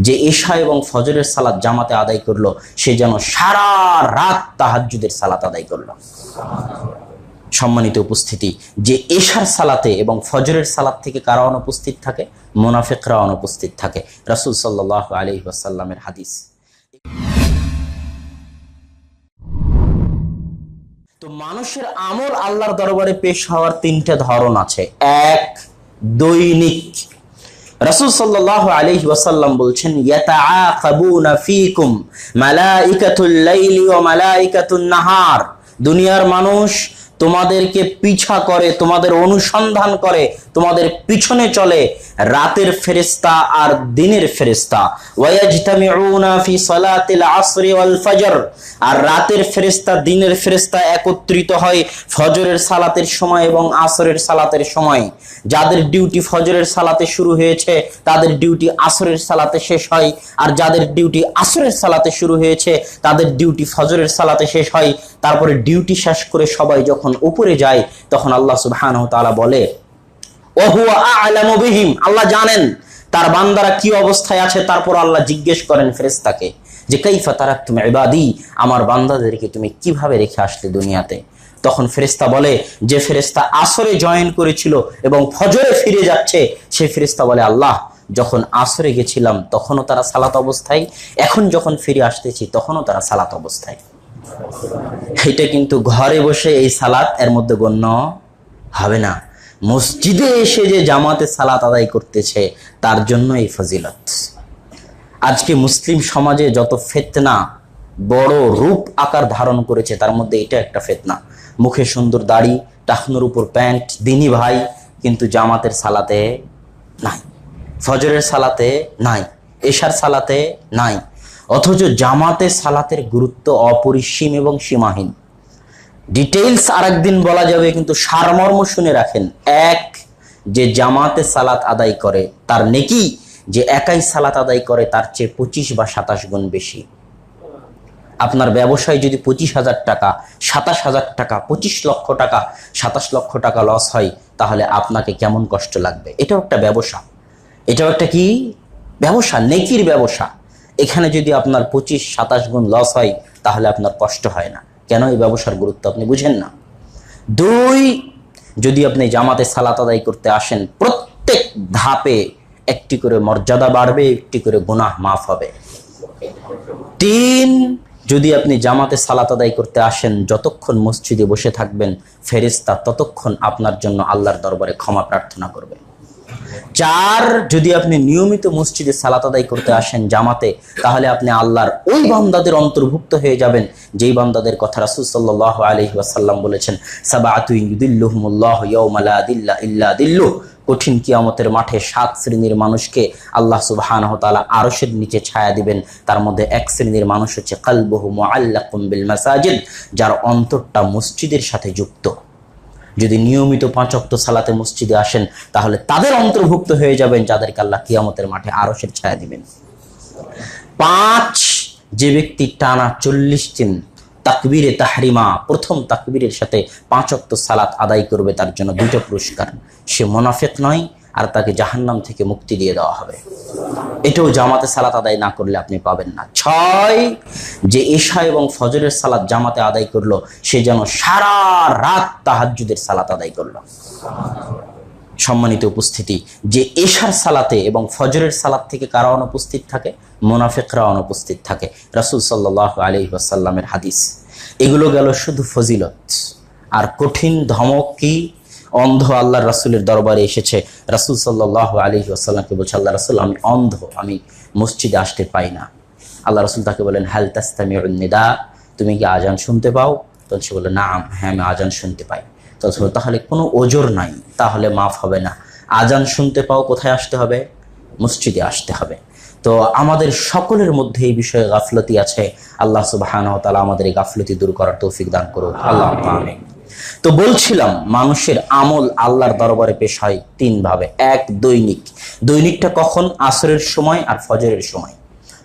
যে এশা এবং ফজরের সালাত জামাতে আদায় করল, সে যেন সারা রাত তাহাজ্জুদের সালাত আদায় করল। সম্মানিত উপস্থিতি, যে এশার সালাতে এবং ফজরের সালাত থেকে কারা অনুপস্থিত থাকে? মোনাফেকরা অনুপস্থিত থাকে। রাসূল সাল্লাহ আলী ওয়াসাল্লামের হাদিস। তো মানুষের আমল আল্লাহর দরবারে পেশ হওয়ার তিনটা ধরন আছে। এক, দৈনিক রাসূল সাল্লাল্লাহু আলাইহি ওয়াসাল্লাম বলছেন ইয়াতাআকাবুনা ফীকুম মালাইকাতুল লাইলি ওয়া মালাইকাতুন নাহার। দুনিয়ার মানুষ তোমাদেরকে পিছা করে, তোমাদের অনুসন্ধান করে, তোমাদের পিছনে চলে রাতের ফেরেস্তা আর দিনের ফেরেস্তা আর রাতের ফেরেস্তা দিনের ফেরেস্তা একত্রিত হয় ফজরের সালাতের সময় এবং আসরের সালাতের সময়। যাদের ডিউটি ফজরের সালাতে শুরু হয়েছে, তাদের ডিউটি আসরের সালাতে শেষ হয়। আর যাদের ডিউটি আসরের সালাতে শুরু হয়েছে, তাদের ডিউটি ফজরের সালাতে শেষ হয়। তারপরে ডিউটি শেষ করে সবাই যখন উপরে যায়, তখন আল্লাহ সুবহানাহু ওয়া তাআলা বলে, ওহুয়া আল্লাহ জানেন তার বান্দারা কি অবস্থায় আছে, তারপর আল্লাহ জিজ্ঞেস করেন ফেরেশতাকে যে, কাইফা তারাকতুম ইবাদি আমার বান্দাদেরকে তুমি কীভাবে রেখে আসলে দুনিয়াতে? তখন ফেরেশতা বলে, যে ফেরেশতা আসরে জয়েন করেছিল এবং ফজরে ফিরে যাচ্ছে, সে ফেরেশতা বলে, আল্লাহ, যখন আসরে গেছিলাম, তখনও তারা সালাত অবস্থায়, এখন যখন ফিরে আসতেছি, তখনও তারা সালাত অবস্থায়। এটা কিন্তু ঘরে বসে এই সালাত এর মধ্যে গণ্য হবে না। মসজিদে এসে যে জামাতে সালাত আদায় করতেছে, তার জন্য এই ফজিলত। আজকে মুসলিম সমাজে যত ফেতনা, বড় রূপ আকার ধারণ করেছে, তার মধ্যে এটা একটা ফেতনা। মুখে সুন্দর দাড়ি, টাকনুর উপর প্যান্ট, দিনী ভাই, কিন্তু জামাতের সালাতে নাই। ফজরের সালাতে নাই, এশার সালাতে নাই। অথচ জামাতে সালাতের গুরুত্ব অপরিসীম এবং সীমাহীন। ডিটেইলস আরেকদিন বলা যাবে, কিন্তু সারমর্ম শুনে রাখেন, এক, যে জামাতে সালাত আদায় করে, তার নেকি যে একাই সালাত আদায় করে, তার চেয়ে পঁচিশ বা সাতাশ গুণ বেশি। আপনার ব্যবসায় যদি পঁচিশ হাজার টাকা, সাতাশ হাজার টাকা, পঁচিশ লক্ষ টাকা, সাতাশ লক্ষ টাকা লস হয়, তাহলে আপনাকে কেমন কষ্ট লাগবে? এটাও একটা ব্যবসা। এটাও একটা কি? ব্যবসা, নেকির ব্যবসা। এখানে যদি আপনার পঁচিশ, সাতাশ গুণ লস হয়, তাহলে আপনার কষ্ট হয় না। কেন? এই ব্যবসার গুরুত্ব আপনি বুঝেন না। দুই, যদি আপনি জামাতে সালাত আদায় করতে আসেন, প্রত্যেক ধাপে একটি করে মর্যাদা বাড়বে, একটি করে গুনাহ মাফ হবে। তিন, যদি আপনি জামাতে সালাত আদায় করতে আসেন, যতক্ষণ মসজিদে বসে থাকবেন ফেরেস্তা ততক্ষণ আপনার জন্য আল্লাহর দরবারে ক্ষমা প্রার্থনা করবে চার, যদি আপনি নিয়মিত মসজিদে সালাত আদায় করতে আসেন জামাতে, তাহলে আপনি আল্লাহর ওই বান্দাদের অন্তর্ভুক্ত হয়ে যাবেন, যেই বান্দাদের কথা রাসূল সাল্লাল্লাহু আলাইহি ওয়াসাল্লাম বলেছেন সাবাআতু ইউদিল্লুহুমুল্লাহু ইয়াওমা লা দিল্লা ইল্লা দিল্লুহ কঠিন কিয়ামতের মাঠে সাত শ্রেণির মানুষকে আল্লাহ সুবহানাহু তাআলা আরশের নিচে ছায়া দিবেন। তার মধ্যে এক শ্রেণির মানুষ হচ্ছে কালবুহু মুআল্লাকুম বিল মাসাজিদ, যার অন্তরটা মসজিদের সাথে যুক্ত। যদি নিয়মিত পাঁচ অক্ত সালাতে মসজিদে আসেন, তাহলে তাদের অন্তর্ভুক্ত হয়ে যাবেন যাদেরকে আল্লাহ কিয়ামতের মাঠে আরও সে ছায়া দিবেন। পাঁচ, যে ব্যক্তি টানা চল্লিশ দিন তাকবীরে তাহরিমা, প্রথম তাকবীরের সাথে পাঁচ অক্ত সালাত আদায় করবে, তার জন্য দুটো পুরস্কার। সে মোনাফেক নয় আর তাকে জাহান্নাম থেকে মুক্তি দিয়ে দেওয়া হবে। এটাও জামাতে সালাত আদায় না করলে আপনি পাবেন না। ছয়, যে এশা এবং ফজরের সালাত জামাতে আদায় করল, সে যেন সারা রাত তাহাজ্জুদের সালাত আদায় করল। সম্মানিত উপস্থিতি, যে এশার সালাতে এবং ফজরের সালাত থেকে কারা অনুপস্থিত থাকে? মোনাফেকরা অনুপস্থিত থাকে। রাসূল সাল্লাহ আলী ওয়াসাল্লামের হাদিস। এগুলো গেল শুধু ফজিলত। আর কঠিন ধমক কি? অন্ধ আল্লাহ রাসূলের দরবারে এসেছে। রাসূল সাল্লাহ আলী ওয়াসাল্লামকে বলছে, আল্লাহ রাসূল, আমি অন্ধ, আমি মসজিদে আসতে পাই না। আল্লাহ রসুল তাকে বলেন, হাল তাস্তামিউন নিদা, তুমি কি আজান শুনতে পাও? তখন সে বলে না হ্যাঁ আমি আজান শুনতে পাই। তখন তাহলে কোনো ওজোর নাই, তাহলে মাফ হবে না। আজান শুনতে পাও, কোথায় আসতে হবে? মসজিদে আসতে হবে। তো আমাদের সকলের মধ্যে এই বিষয়ে গাফলতি আছে। আল্লাহ সুবহানাহু ওয়া তাআলা আমাদের এই গাফলতি দূর করার তৌফিক দান করুক। আল্লাহ, আমিন। তো বলছিলাম, মানুষের আমল আল্লাহর দরবারে পেশ হয় তিন ভাবে। এক, দৈনিক। দৈনিকটা কখন? আসরের সময় আর ফজরের সময়।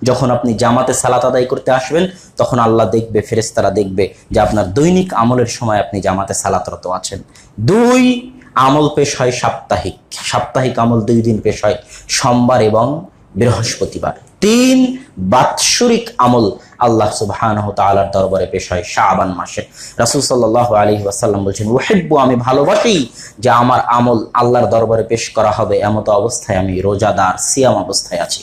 যখন আপনি জামাতে সালাত আদায় করতে আসবেন, তখন আল্লাহ দেখবে ফেরেস্তারা দেখবে যে আপনার দৈনিক আমলের সময় আপনি জামাতে সালাতরত আছেন। দুই, আমল পেশ হয় সাপ্তাহিক। সাপ্তাহিক আমল দুই দিন পেশ হয়। সোমবার এবং বৃহস্পতিবার। তিন বাৎসরিক আমল আল্লাহ সুবহান তালার দরবারে পেশ হয় শাহবান মাসে। রাসুল সাল্লাহ আলী ওয়াসাল্লাম বলছেন ওয়াহিব্বু আমি ভালোবাসি যে আমার আমল আল্লাহর দরবারে পেশ করা হবে। এমতো অবস্থায় আমি রোজাদার, সিয়াম অবস্থায় আছি।